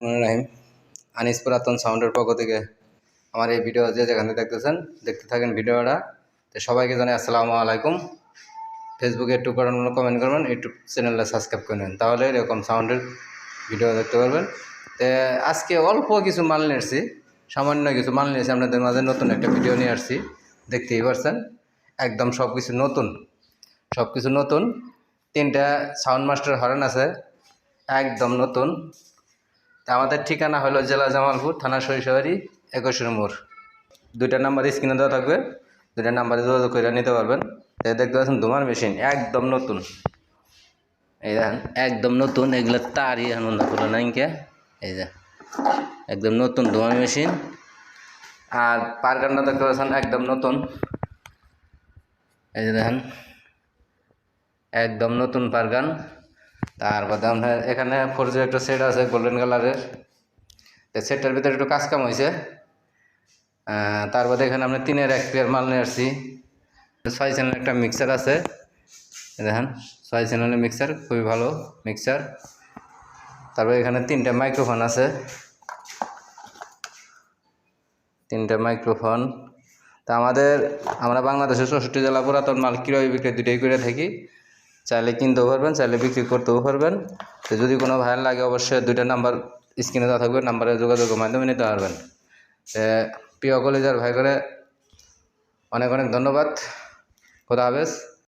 রাহিম, আনিস পুরাতন সাউন্ডের পক্ষ থেকে আমার এই ভিডিও যে যেখানে দেখতেছেন, দেখতে থাকেন ভিডিওটা। তো সবাইকে জানাই আসসালামু আলাইকুম। ফেসবুকে একটু করার কমেন্ট করবেন ইউটিউব চ্যানেলটা সাবস্ক্রাইব করে নেন, তাহলে এরকম সাউন্ডের ভিডিও দেখতে পারবেন। তো আজকে অল্প কিছু মাল নিয়ে আসছি, সামান্য কিছু মাল নিয়ে এসে আপনাদের মাঝে নতুন একটা ভিডিও নিয়ে আসছি, দেখতেই পারছেন, একদম সব কিছু নতুন সব কিছু নতুন, তিনটা সাউন্ড মাস্টার হরেন আছে, একদম নতুন। আমাদের ঠিকানা হলো জেলা জামালপুর, থানা সরিষাবাড়ি, একুশের মোড়। দুইটা নাম্বার স্ক্রিনে দেওয়া থাকবে। দুইটা নাম্বারে যোগাযোগ করে নিতে পারবেন। এই দেখতে পাচ্ছেন ধুমার মেশিন একদম নতুন। এই দেখেন, একদম নতুন, এগুলো তারই আনন্দ করল নাইকে এই যে, একদম নতুন ধোঁয়া মেশিন আর পারগানটা দেখতে পাচ্ছেন, একদম নতুন। এই যে দেখেন, একদম নতুন পারগান তারপরে আপনার এখানে ফোর জি একটা সেট আছে গোল্ডেন কালারের তো সেটটার ভিতরে একটু কাজ কাম হয়েছে তারপরে এখানে আমরা তিনের এক পেয়ার মাল নিয়ে আসছি। ছয় চ্যানেল একটা মিক্সার আছে। দেখেন, ছয় চ্যানেলের মিক্সার খুবই ভালো মিক্সার তারপরে এখানে তিনটা মাইক্রোফোন আছে। তিনটা মাইক্রোফোন তা আমাদের, আমরা বাংলাদেশের চৌষট্টি জেলা পুরাতন মাল ক্রয় বিক্রয় দুটোই করে থাকি। চাইলে কিনতেও পারবেন, চাইলে বিক্রি করতেও পারবেন। তো যদি কোনো ভাইয়ের লাগে অবশ্যই দুইটা নাম্বার স্ক্রিনে দেওয়া থাকবে, নাম্বারে যোগাযোগের মাধ্যমে নিতে পারবেন। প্রিয় কলেজার ভাই করে অনেক অনেক ধন্যবাদ। খোদা হাফেজ।